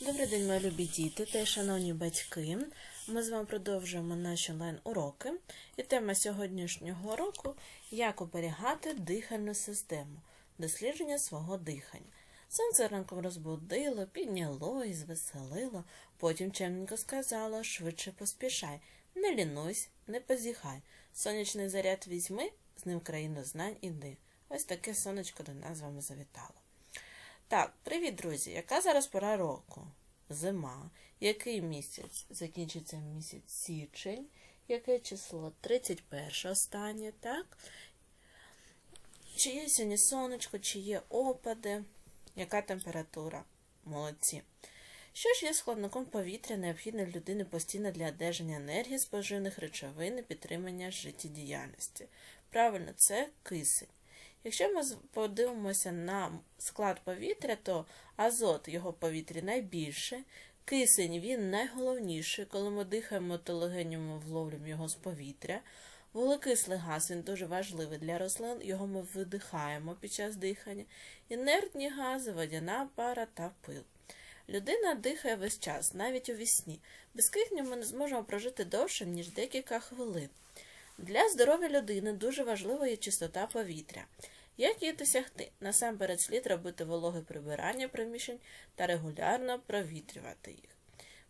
Добрий день, мої любі діти та шановні батьки. Ми з вами продовжуємо наші онлайн-уроки. І тема сьогоднішнього уроку як оберігати дихальну систему, дослідження свого дихання. Сонце ранком розбудило, підняло і звеселило, потім чемненько сказало, швидше поспішай, не лінуйсь, не позіхай. Сонячний заряд візьми, з ним країну знань іди. Ось таке сонечко до нас з вами завітало. Так, привіт, друзі! Яка зараз пора року? Зима. Який місяць? Закінчиться місяць січень. Яке число? 31 останнє, так? Чи є сьогодні сонечко, чи є опади? Яка температура? Молодці. Що ж є складником повітря, необхідне людини постійно для одержання енергії, споживних речовин і підтримання життєдіяльності? Правильно, це кисень. Якщо ми подивимося на склад повітря, то азот його повітрі найбільше, кисень він найголовніший, коли ми дихаємо, то легенями вловлюємо його з повітря. Вуглекислий газ він дуже важливий для рослин, його ми видихаємо під час дихання. Інертні гази, водяна пара та пил. Людина дихає весь час, навіть у вісні. Без кисню ми не зможемо прожити довше, ніж декілька хвилин. Для здоров'я людини дуже важливою є чистота повітря. Як її досягти? Насамперед слід робити вологе прибирання приміщень та регулярно провітрювати їх.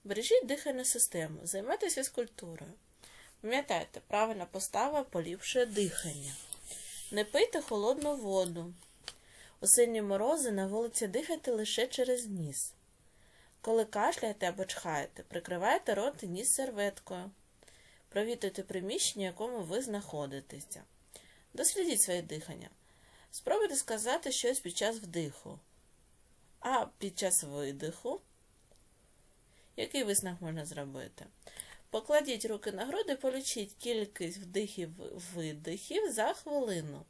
Бережіть дихальну систему, займайтеся фізкультурою. Пам'ятайте, правильна постава поліпшує дихання. Не пийте холодну воду. У сильні морози на вулиці дихайте лише через ніс. Коли кашляєте або чхаєте, прикривайте рот і ніс серветкою. Провітрюйте приміщення, в якому ви знаходитеся. Дослідіть своє дихання. Спробуйте сказати щось під час вдиху. А під час видиху. Який висновок можна зробити? Покладіть руки на груди, полічіть кількість вдихів видихів за хвилину.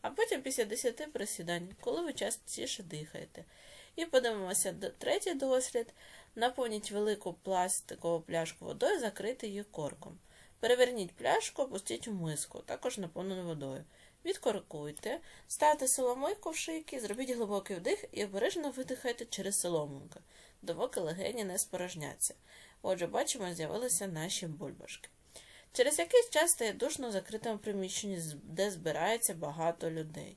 А потім після 10 присідань, коли ви частіше дихаєте. І подивимося третій дослід. Наповніть велику пластикову пляшку водою, закрити її корком. Переверніть пляшку, опустіть у миску, також наповнену водою. Відкоркуйте, ставте соломойку в шийки, зробіть глибокий вдих і обережно видихайте через соломинку, довоки легені не спорожняться. Отже, бачимо, з'явилися наші бульбашки. Через якийсь час стає душно в закритому приміщенні, де збирається багато людей.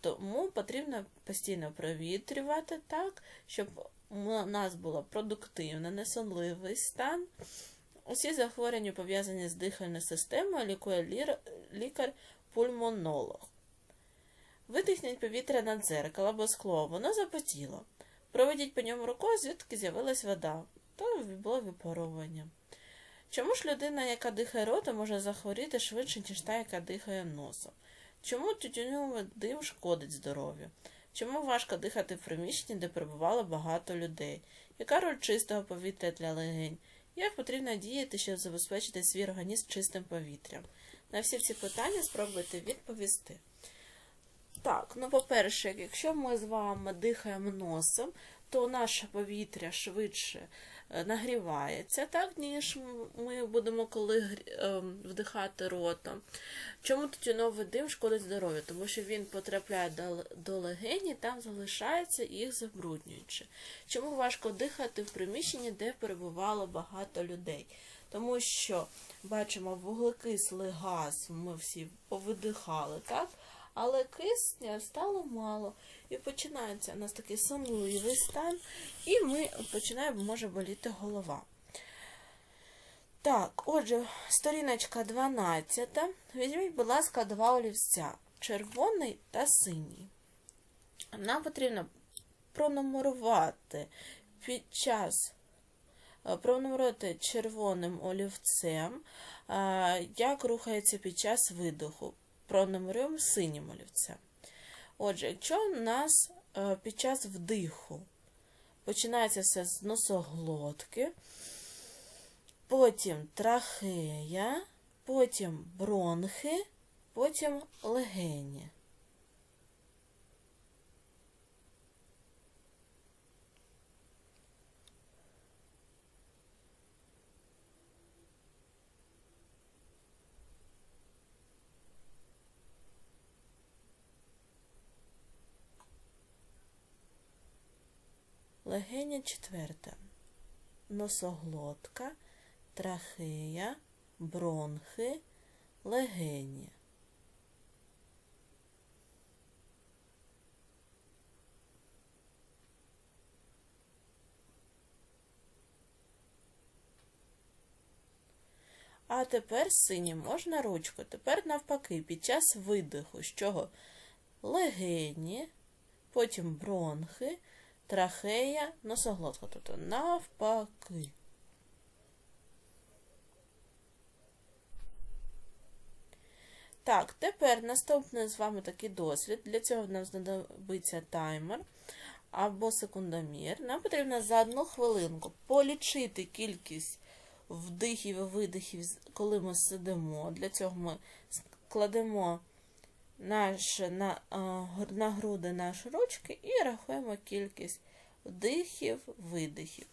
Тому потрібно постійно провітрювати так, щоб у нас було продуктивне, несонливий стан. Усі захворювання, пов'язані з дихальною системою, лікує лікар-пульмонолог. Видихніть повітря на дзеркало або скло, воно запотіло. Проведіть по ньому рукою, звідки з'явилась вода, то було випаровування. Чому ж людина, яка дихає ротом, може захворіти швидше, ніж та, яка дихає носом? Чому тютюневий дим шкодить здоров'ю? Чому важко дихати в приміщенні, де перебувало багато людей? Яка роль чистого повітря для легень? Як потрібно діяти, щоб забезпечити свій організм чистим повітрям? На всі ці питання спробуйте відповісти. Так, ну, по-перше, якщо ми з вами дихаємо носом, то наше повітря швидше нагрівається, так, ніж ми будемо коли вдихати ротом. Чому тютюновий дим шкодить здоров'ю? Тому що він потрапляє до, легені, там залишається їх забруднюючи. Чому важко дихати в приміщенні, де перебувало багато людей? Тому що бачимо вуглекислий газ, ми всі повидихали, так? Але кисня стало мало. І починається у нас такий сонливий стан, і ми починаємо, може боліти голова. Так, отже, сторіночка 12. Візьміть, будь ласка, два олівця червоний та синій. Нам потрібно пронумерувати під час пронумерувати червоним олівцем, як рухається під час видоху пронумеруємо синім олівцем. Отже, якщо у нас е, під час вдиху починається все з носоглотки, потім трахея, потім бронхи, потім легені. Легені четверте. Носоглотка, трахея, бронхи, легені. А тепер синім можна ручку. Тепер навпаки, під час видиху, з чого легені, потім бронхи, трахея, носоглотка. Тобто навпаки. Так, тепер наступний з вами такий дослід. Для цього нам знадобиться таймер або секундомір. Нам потрібно за одну хвилинку полічити кількість вдихів і видихів, коли ми сидимо. Для цього ми складемо наш, на, на груди наші ручки і рахуємо кількість вдихів, видихів.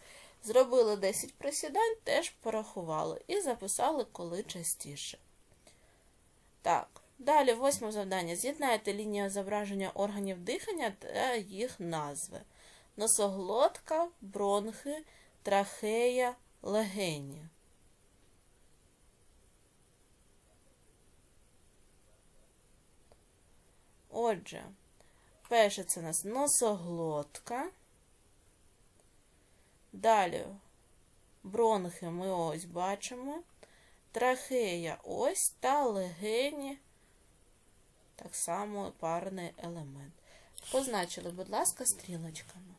Зробили 10 присідань, теж порахували і записали, коли частіше. Так, далі восьме завдання. З'єднайте лінію зображення органів дихання та їх назви. Носоглотка, бронхи, трахея, легені. Отже, перше це у нас носоглотка. Далі бронхи ми ось бачимо. Трахея ось та легені, так само парний елемент. Позначили, будь ласка, стрілочками.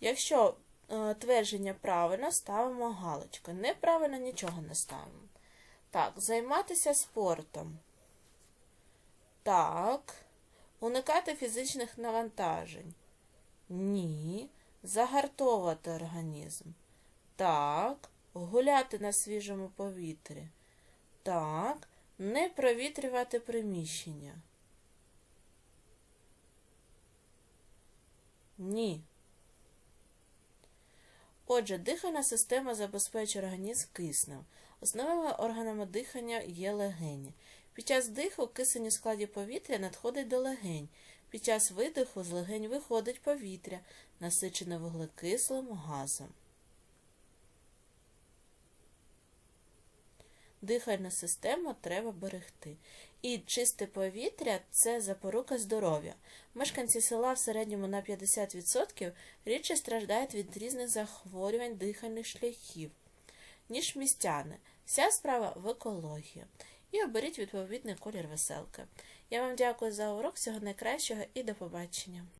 Якщо е, твердження правильно, ставимо галочку. Неправильно нічого не ставимо. Так, займатися спортом. Так. Уникати фізичних навантажень. Ні. Загартовувати організм. Так. Гуляти на свіжому повітрі. Так. Не провітрювати приміщення. Ні. Отже, дихальна система забезпечує організм киснем. Основними органами дихання є легені. Під час диху кисень у складі повітря надходить до легень. Під час видиху з легень виходить повітря, насичене вуглекислим газом. Дихальну систему треба берегти. І чисте повітря це запорука здоров'я. Мешканці села в середньому на 50% рідше страждають від різних захворювань дихальних шляхів, ніж містяни. Вся справа в екології. І оберіть відповідний колір веселки. Я вам дякую за урок, всього найкращого і до побачення!